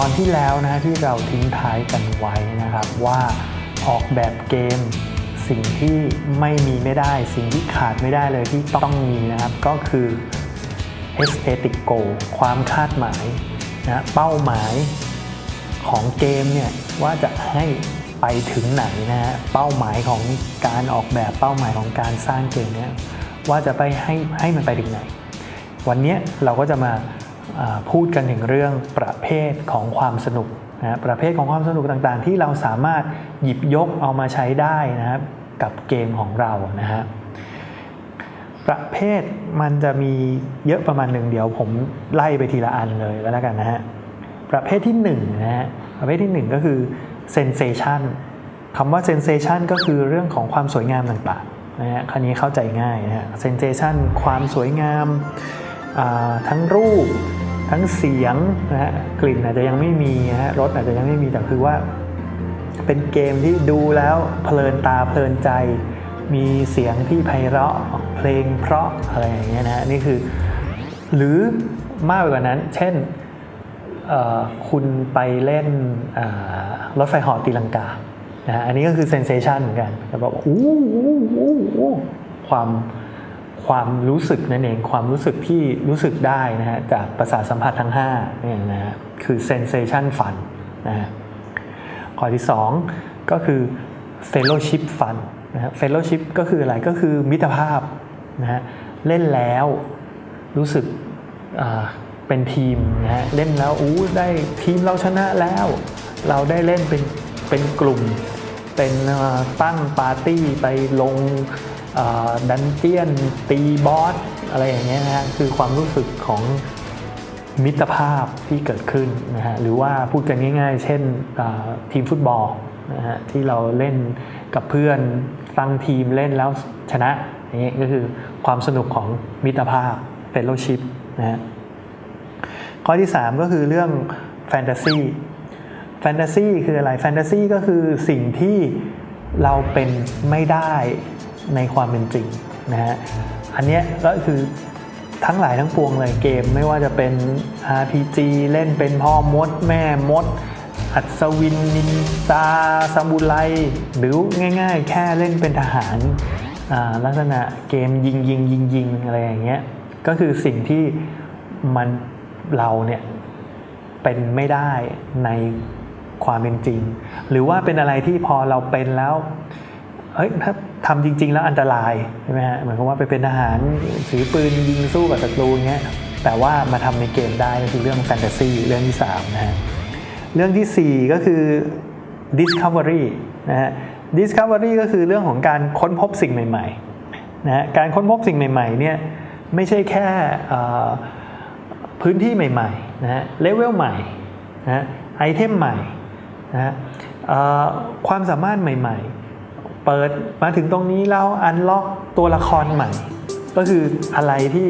ตอนที่แล้วนะที่เราทิ้งท้ายกันไว้นะครับว่าออกแบบเกม สิ่งที่ไม่มีไม่ได้ สิ่งที่ขาดไม่ได้เลยที่ต้องมีนะครับ ก็คือ aesthetic goal ความคาดหมายนะเป้าหมายของเกมเนี่ยว่าจะให้ไปถึงไหนนะฮะเป้าหมายของการออกแบบเป้าหมายของการสร้างเกมเนี่ยว่าจะไปให้ให้มันไปถึงไหน วันนี้เราก็จะมาอ่า พูดกันถึงเรื่องประเภทของความสนุกนะประเภทของความสนุกต่างๆ ที่เราสามารถหยิบยกเอามาใช้ได้นะครับกับเกมของเรานะฮะประเภทมันจะมีเยอะประมาณหนึ่งเดี๋ยวผมไล่ไปทีละอันเลยก็แล้วกันนะฮะประเภทที่1นงนะฮะประเภทที่ 1 ก็คือ sensation คำว่า sensation ก็คือเรื่องของความสวยงามต่างๆนะฮะคันนี้เข้าใจง่ายนะฮะ sensation ความสวยงามทั้งรูป ทั้งเสียงนะฮะกลิ่นอาจจะยังไม่มีนะฮะรสอาจจะยังไม่มีแต่คือว่า เป็นเกมที่ดูแล้วเพลินตาเพลินใจ มีเสียงที่ไพเราะเพลงเพราะอะไรอย่างเงี้ยนะฮะนี่คือ หรือมากไปกว่านั้น เช่นคุณไปเล่นรถไฟหอตีลังกานะฮะอันนี้ก็คือเซนเซชันเหมือนกันแต่บอกว่าอู้อู้อู้อู้ความ ความรู้สึกนั่นเองความรู้สึกที่รู้สึกได้นะฮะจากประสาทสัมผัสทั้ง5เนี่ยนะฮะคือ sensation fun นะฮะข้อที่ 2 ก็คือ fellowship fun นะฮะ fellowship ก็คืออะไรก็คือมิตรภาพนะฮะเล่นแล้วรู้สึกอ่าเป็นทีมนะฮะเล่นแล้วอู้ได้ทีมเราชนะแล้ว เราได้เล่นเป็นเป็นกลุ่ม เป็นตั้งปาร์ตี้ไปลง ดันเจียนตีบอสอะไรอย่างเงี้ยนะฮะคือความรู้สึกของมิตรภาพที่เกิดขึ้นนะฮะหรือว่าพูดกันง่าย ๆ เช่นทีมฟุตบอลนะฮะที่เราเล่นกับเพื่อนตั้งทีมเล่นแล้วชนะอย่างนี้ยก็คือความสนุกของมิตรภาพ fellowship นะฮะข้อที่ 3 ก็คือเรื่องแฟนตาซีแฟนตาซีคืออะไรแฟนตาซีก็คือสิ่งที่เราเป็นไม่ได้ ในความเป็นจริงนะฮะอันเนี้ยก็คือทั้งหลายทั้งปวงเลยเกมไม่ว่าจะเป็น RPG เล่นเป็นพ่อมด แม่มด อัศวินนินจาซามูไรหรือง่ายๆ แค่เล่นเป็นทหารลักษณะเกมยิงยิงยิงยิงอะไรอย่างเงี้ยก็คือสิ่งที่มันเราเนี่ยเป็นไม่ได้ในความเป็นจริง หรือว่าเป็นอะไรที่พอเราเป็นแล้ว เฮ้ยถ้าทำจริง ๆ แล้วอันตรายใช่ไหมฮะเหมือนกับว่าไปเป็นทหารถือปืนยิงสู้กับศัตรูเงี้ยแต่ว่ามาทำในเกมได้ก็คือเรื่องแฟนตาซีเรื่องที่3นะฮะเรื่องทีสี่ 4 ก็คือ discovery นะฮะ discovery ก็คือเรื่องของการค้นพบสิ่งใหม่ๆนะฮะการค้นพบสิ่งใหม่ๆเนี่ยไม่ใช่แค่พื้นที่ใหม่ๆนะฮะเลเวลใหม่นะฮะไอเทมใหม่นะฮะความสามารถใหม่ ๆ เปิดมาถึงตรงนี้แล้วอันล็อกตัวละครใหม่ ก็คืออะไรที่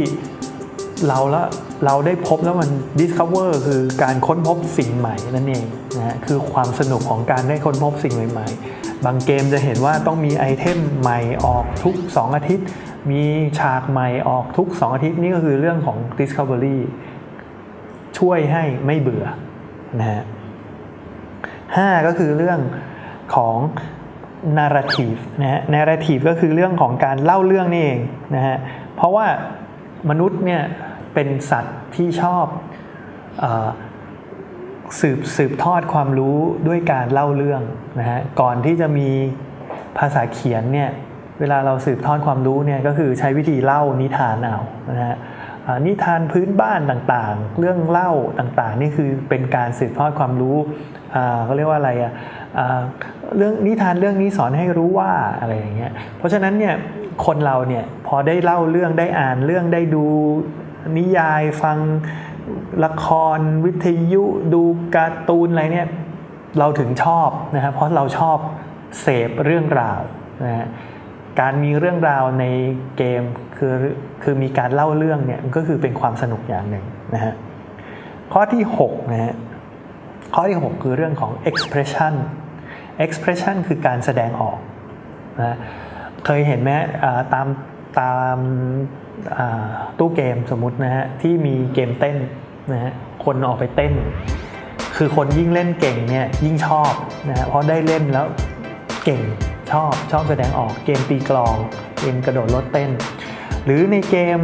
เราแล้วเราได้พบแล้วมัน discover คือการค้นพบสิ่งใหม่นั่นเองนะฮะคือความสนุกของการได้ค้นพบสิ่งใหม่ๆ บางเกมจะเห็นว่าต้องมีไอเทมใหม่ออกทุก 2 อาทิตย์ มีฉากใหม่ออกทุก 2 อาทิตย์ นี่ก็คือเรื่องของ discovery ช่วยให้ไม่เบื่อนะฮะห้าก็คือเรื่องของ narrative นะฮะ narrative ก็คือเรื่องของการเล่าเรื่องนี่เองนะฮะ เพราะว่ามนุษย์เนี่ยเป็นสัตว์ที่ชอบอสืบสืบทอดความรู้ด้วยการเล่าเรื่องนะฮะ ก่อนที่จะมีภาษาเขียนเนี่ย เวลาเราสืบทอดความรู้เนี่ยก็คือใช้วิธีเล่านิทานเอานะฮะ นิทานพื้นบ้านต่างๆ เรื่องเล่าต่างๆ นี่คือเป็นการสืบทอดความรู้เขาเรียกว่าอะไรอะเรื่องนิทานเรื่องนี้สอนให้รู้ว่าอะไรอย่างเงี้ย เพราะฉะนั้นเนี่ยคนเราเนี่ยพอได้เล่าเรื่องได้อ่านเรื่องได้ดูนิยายฟังละครวิทยุดูการ์ตูนอะไรเนี่ยเราถึงชอบนะครับเพราะเราชอบเสพเรื่องราวนะฮะ การมีเรื่องราวในเกมคือคือมีการเล่าเรื่องเนี่ยก็คือเป็นความสนุกอย่างหนึ่งนะฮะข้อที่6นะฮะข้อที่ 6 คือเรื่องของ expression expression คือการแสดงออกนะเคยเห็นไหมอ่าตามตามอ่าตู้เกมสมมุตินะฮะที่มีเกมเต้นนะฮะคนออกไปเต้น คือคนยิ่งเล่นเก่งเนี่ยยิ่งชอบนะฮะเพราะได้เล่นแล้วเก่ง ชอบชอบแสดงออกเกมตีกลอง เกมกระโดดรถเต้น หรือในเกม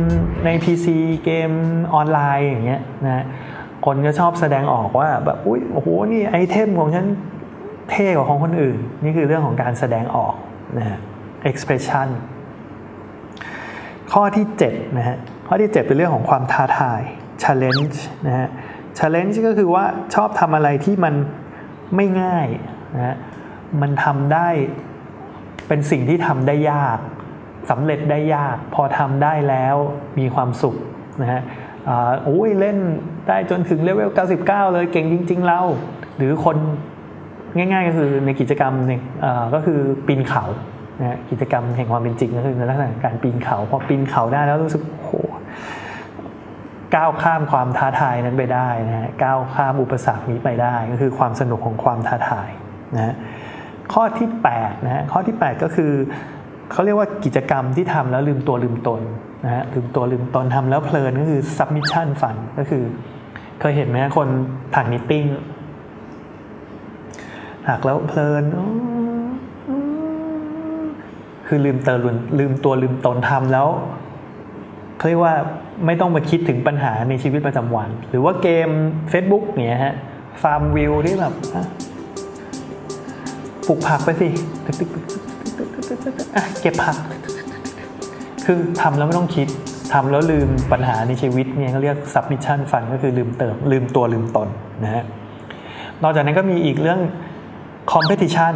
ใน PC เกมออนไลน์อย่างเงี้ยนะฮะคนก็ชอบแสดงออกว่าแบบอุ้ยโอ้โหนี่ไอเทมของฉันเท่กว่าของคนอื่น นี่คือเรื่องของการแสดงออกนะฮะ expression ข้อที่7นะฮะข้อที่ 7 เป็นเรื่องของความท้าทาย challenge นะฮะ challenge ก็คือว่าชอบทำอะไรที่มันไม่ง่ายนะฮะมันทำได้ เป็นสิ่งที่ทำได้ยากสำเร็จได้ยาก พอทำได้แล้วมีความสุขนะฮะอ่าโอ้ยเล่นได้จนถึงเลเวล 99 เลยเก่งจริง ๆ เรา หรือคนง่าย ๆ ก็คือในกิจกรรมเนี่ยก็คือปีนเขานะฮะกิจกรรมแห่งความเป็นจริงก็คือในลักษณะของการปีนเขา พอปีนเขาได้แล้วรู้สึกโอ้โหก้าวข้ามความท้าทายนั้นไปได้นะฮะก้าวข้ามอุปสรรคนี้ไปได้ ก็คือความสนุกของความท้าทายนะฮะ ข้อที่8นะฮะข้อที่ 8 ก็คือเขาเรียกว่ากิจกรรมที่ทำแล้วลืมตัวลืมตนนะฮะลืมตัวลืมตนทำแล้วเพลินก็คือ submission fun ก็คือ เคยเห็นไหมคนถักนิตติ้งถักแล้วเพลินอ๋ออ๋อคือลืมเตอลืมลืมตัวลืมตนทำแล้วเขาเรียกว่าไม่ต้องมาคิดถึงปัญหาในชีวิตประจำวัน หรือว่าเกม Facebook เนี่ยฮะฟาร์มวิวที่แบบ ปลูกผักไปสิเก็บผัก คือทำแล้วไม่ต้องคิดทำแล้วลืมปัญหาในชีวิตเนี่ยเขาเรียก submission ฝันก็คือลืมเติมลืมตัวลืมตนนะฮะนอกจากนั้นก็มีอีกเรื่อง competition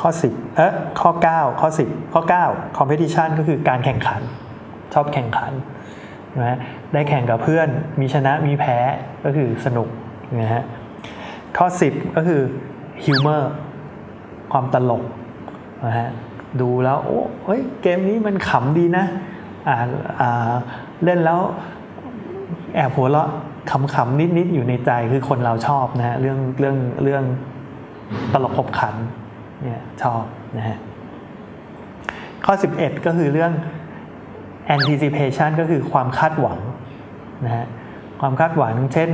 ข้อ 10 เอ๊ะข้อ 9 ข้อ 10 ข้อ 9 competition ก็คือการแข่งขัน ชอบแข่งขันนะฮะได้แข่งกับเพื่อนมีชนะมีแพ้ก็คือสนุกนะฮะข้อ 10 ก็คือ humor ความตลกนะฮะดูแล้วโอ้เฮ้ยเกมนี้มันขำดีนะอ่าอ่าเล่นแล้วแอบหัวเราะขำๆนิดๆอยู่ในใจคือคนเราชอบนะฮะเรื่องเรื่องเรื่องตลกขบขันเนี่ยชอบนะฮะข้อ 11 ก็คือเรื่อง anticipation ก็คือความคาดหวังนะฮะความคาดหวังเช่น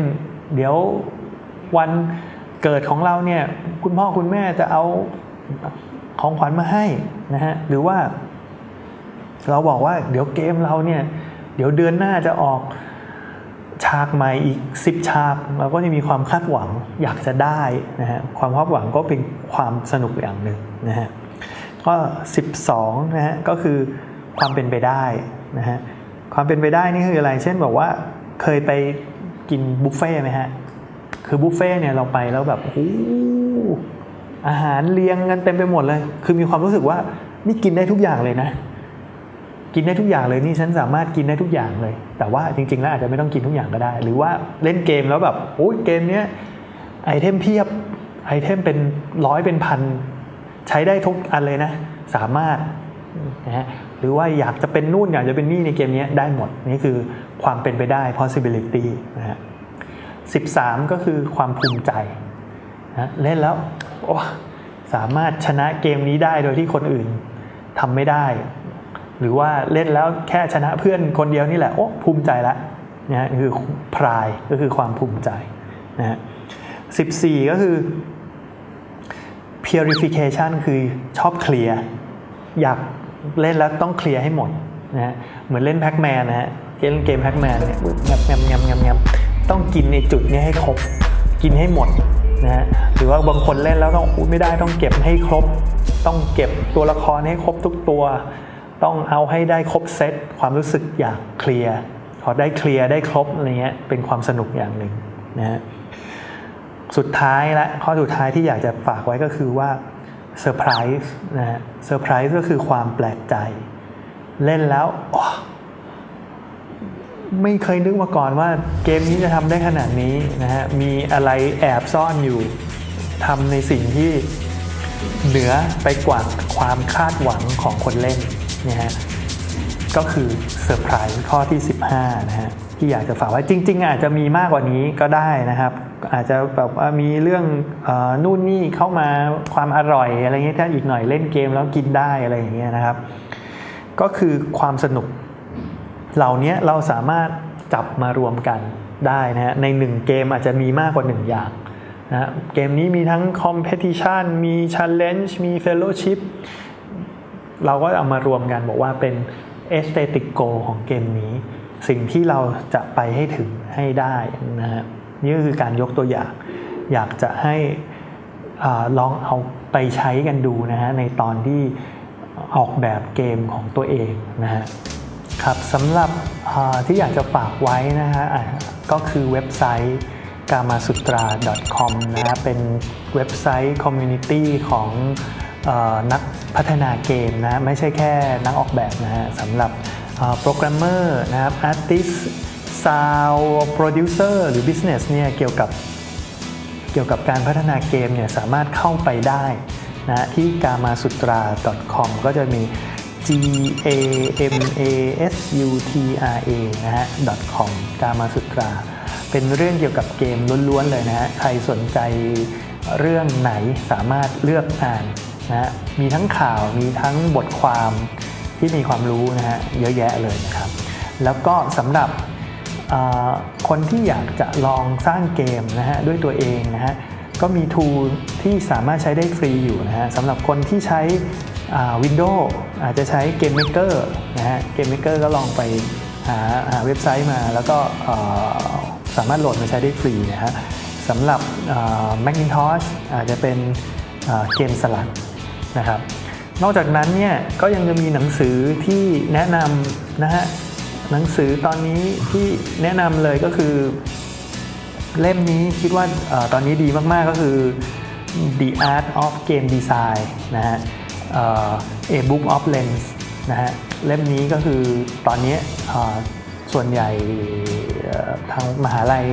เดี๋ยววันเกิดของเราเนี่ยคุณพ่อคุณแม่จะเอา ของขวัญมาให้นะฮะหรือว่า เราบอกว่าเดี๋ยวเกมเราเนี่ย เดี๋ยวเดือนหน้าจะออกฉากใหม่อีก10ฉากเราก็จะมีความคาดหวังอยากจะได้นะฮะความคาดหวังก็เป็นความสนุกอย่างหนึ่งนะฮะก็ 12นะฮะก็คือความเป็นไปได้นะฮะความเป็นไปได้นี่คืออะไร เช่นบอกว่าเคยไปกินบุฟเฟ่ไหมฮะคือบุฟเฟ่เนี่ยเราไปแล้วแบบโอ้ อาหารเรียงกันเต็มไปหมดเลย คือมีความรู้สึกว่านี่กินได้ทุกอย่างเลยนะ กินได้ทุกอย่างเลยนี่ฉันสามารถกินได้ทุกอย่างเลย แต่ว่าจริง ๆ แล้วอาจจะไม่ต้องกินทุกอย่างก็ได้ หรือว่าเล่นเกมแล้วแบบโอ้ยเกมเนี้ยไอเทมเพียบไอเทมเป็นร้อยเป็นพันใช้ได้ทุกอันเลยนะ สามารถนะฮะหรือว่าอยากจะเป็นนู่นอยากจะเป็นนี่ในเกมนี้ได้หมด นี่คือความเป็นไปได้ possibility นะฮะ13 ก็คือความภูมิใจนะเล่นแล้ว สามารถชนะเกมนี้ได้โดยที่คนอื่นทำไม่ได้ หรือว่าเล่นแล้วแค่ชนะเพื่อนคนเดียวนี่แหละโอ้ภูมิใจละนะคือพรายก็คือความภูมิใจนะฮะ14ก็คือ purification คือชอบเคลียร์อยากเล่นแล้วต้องเคลียร์ให้หมดนะฮะเหมือนเล่นแพ็กแมนนะฮะเล่นเกมแพ็กแมนเนี่ยแงบแงบแงบแงบแงบต้องกินในจุดนี้ให้ครบ กินให้หมด นะฮะหรือว่าบางคนเล่นแล้วต้องไม่ได้ต้องเก็บให้ครบ ต้องเก็บตัวละครให้ครบทุกตัว ต้องเอาให้ได้ครบเซตความรู้สึกอยากเคลียร์พอได้เคลียร์ได้ครบอะไรเงี้ยเป็นความสนุกอย่างหนึ่งนะฮะสุดท้ายและข้อสุดท้ายที่อยากจะฝากไว้ก็คือว่าเซอร์ไพรส์นะฮะเซอร์ไพรส์ก็คือความแปลกใจ เล่นแล้วโอ้ ไม่เคยนึกมาก่อนว่าเกมนี้จะทำได้ขนาดนี้นะฮะ มีอะไรแอบซ่อนอยู่ทำในสิ่งที่เหนือไปกว่าความคาดหวังของคนเล่นนะฮะ ก็คือเซอร์ไพรส์ข้อที่ 15 นะฮะ ที่อยากจะฝากไว้จริง ๆ อาจจะมีมากกว่านี้ก็ได้นะครับ อาจจะแบบว่ามีเรื่องอนู่นนี่เข้ามาความอร่อยอะไรเงี้ยถ้าอีกหน่อยเล่นเกมแล้วกินได้อะไรอย่างเงี้ยนะครับ ก็คือความสนุก เหล่านี้เราสามารถจับมารวมกันได้นะฮะในหนึ่งเกมอาจจะมีมากกว่าหนึ่งอย่างนะเกมนี้มีทั้ง Competition มี Challenge มี Fellowship เราก็เอามารวมกันบอกว่าเป็น aesthetic goal ของเกมนี้ สิ่งที่เราจะไปให้ถึงให้ได้นะฮะนี่ก็คือการยกตัวอย่าง อยากจะให้อลองเอาไปใช้กันดูนะฮะในตอนที่ออกแบบเกมของตัวเองนะฮะ ครับสำหรับที่อยากจะฝากไว้นะฮะก็คือเว็บไซต์ gamasutra.com นะฮะเป็นเว็บไซต์คอมมูนิตี้ของอนักพัฒนาเกมนะไม่ใช่แค่นักออกแบบนะฮะสำหรับโปรแกรมเมอร์นะครับอาร์ติสซาวโปรดิวเซอร์หรือบิสเนสเนี่ยเกี่ยวกับเกี่ยวกับการพัฒนาเกมเนี่ยสามารถเข้าไปได้นะที่ gamasutra.com ก็จะมี g a m a s u t r a นะฮะ .com gamasutra เป็นเรื่องเกี่ยวกับเกมล้วนๆเลยนะฮะ ใครสนใจเรื่องไหนสามารถเลือกอ่านนะฮะ มีทั้งข่าว มีทั้งบทความที่มีความรู้นะฮะ เยอะแยะเลยนะครับ แล้วก็สำหรับคนที่อยากจะลองสร้างเกมนะฮะด้วยตัวเองนะฮะก็มีทูที่สามารถใช้ได้ฟรีอยู่นะฮะสำหรับคนที่ใช้ วินโดว์อาจจะใช้เกม Maker นะฮะเกม Maker ก็ลองไปหาหาเว็บไซต์มาแล้วก็สามารถโหลดมาใช้ได้ฟรีนะฮะสำหรับ Macintosh อาจจะเป็นเกมสลัดนะครับนอกจากนั้นเนี่ยก็ยังจะมีหนังสือที่แนะนำนะฮะหนังสือตอนนี้ที่แนะนำเลยก็คือ เล่มนี้คิดว่าอตอนนี้ดีมากๆก็คือ The Art of Game Design นะฮะ A Book of Lens นะฮะเล่มนี้ก็คือตอนนี้ส่วนใหญ่ทางมหาลัย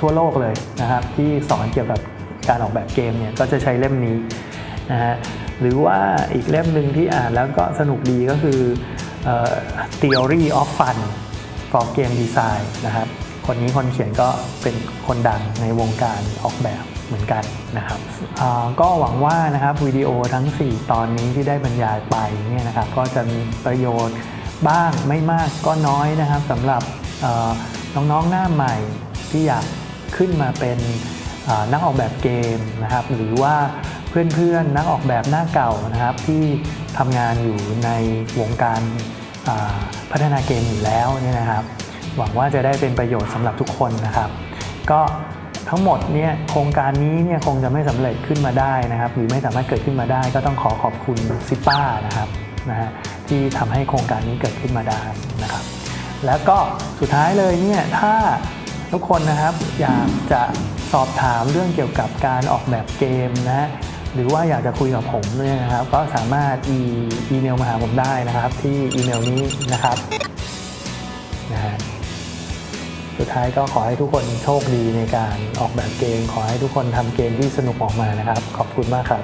ทั่วโลกเลยนะครับ ที่สอนเกี่ยวกับการออกแบบเกมเนี่ยก็จะใช้เล่มนี้นะฮะหรือว่าอีกเล่มหนึ่งที่อ่านแล้วก็สนุกดีก็คืออ Theory of Fun for Game Design นะครับ คนนี้คนเขียนก็เป็นคนดังในวงการออกแบบ เหมือนกันนะครับก็หวังว่านะครับวิดีโอทั้ง 4 ตอนนี้ที่ได้บรรยายไปเนี่ยนะครับก็จะมีประโยชน์บ้างไม่มากก็น้อยนะครับสำหรับน้องๆหน้าใหม่ที่อยากขึ้นมาเป็นนักออกแบบเกมนะครับ หรือว่าเพื่อนๆนักออกแบบหน้าเก่านะครับ ที่ทำงานอยู่ในวงการพัฒนาเกมอยู่แล้วเนี่ยนะครับ หวังว่าจะได้เป็นประโยชน์สำหรับทุกคนนะครับ ก็ ทั้งหมดเนี่ยโครงการนี้เนี่ยคงจะไม่สำเร็จขึ้นมาได้นะครับ หรือไม่สามารถเกิดขึ้นมาได้ ก็ต้องขอขอบคุณซิป้านะครับนะฮะที่ทำให้โครงการนี้เกิดขึ้นมาได้นะครับ แล้วก็สุดท้ายเลยเนี่ยถ้าทุกคนนะครับอยากจะสอบถามเรื่องเกี่ยวกับการออกแบบเกมนะฮะหรือว่าอยากจะคุยกับผมเนี่ยนะครับ ก็สามารถอีอีเมลมาหาผมได้นะครับ ที่อีเมลนี้นะครับนะฮะ สุดท้ายก็ขอให้ทุกคนโชคดีในการออกแบบเกม ขอให้ทุกคนทำเกมที่สนุกออกมานะครับ ขอบคุณมากครับ